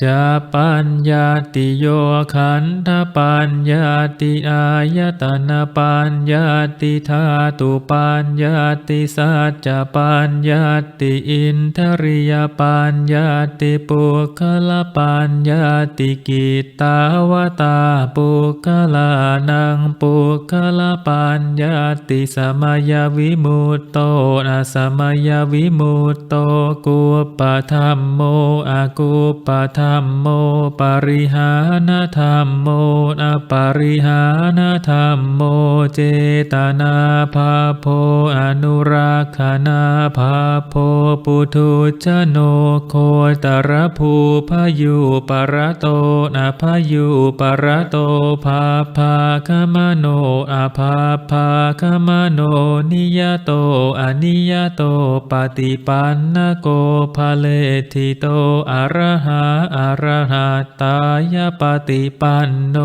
จะปัญญาติโยขันธปัญญาติอายตนะปัญญาติธาตุปัญญาติสัจจะปัญญาติอินทริยปัญญาติปุคละปัญญาติกิตาวตาปุคลานังปุคละปัญญาติสมยวิมุตโตนะสมยวิมุตโตกุปธรรมโมอากุปธรรม โมปริหานธรรมโมอปริหานธรรมโมเจตนาภาโพอนุรักขณาภา โพปุถุชโนโคตรภูพยุปรโตนะพยุปรโตภาภาคมโนอาภาภาคมโนนิยโตอนิยโตปฏิปันนโกภาเลทิโตอรหาอรหาตายปฏิปันโน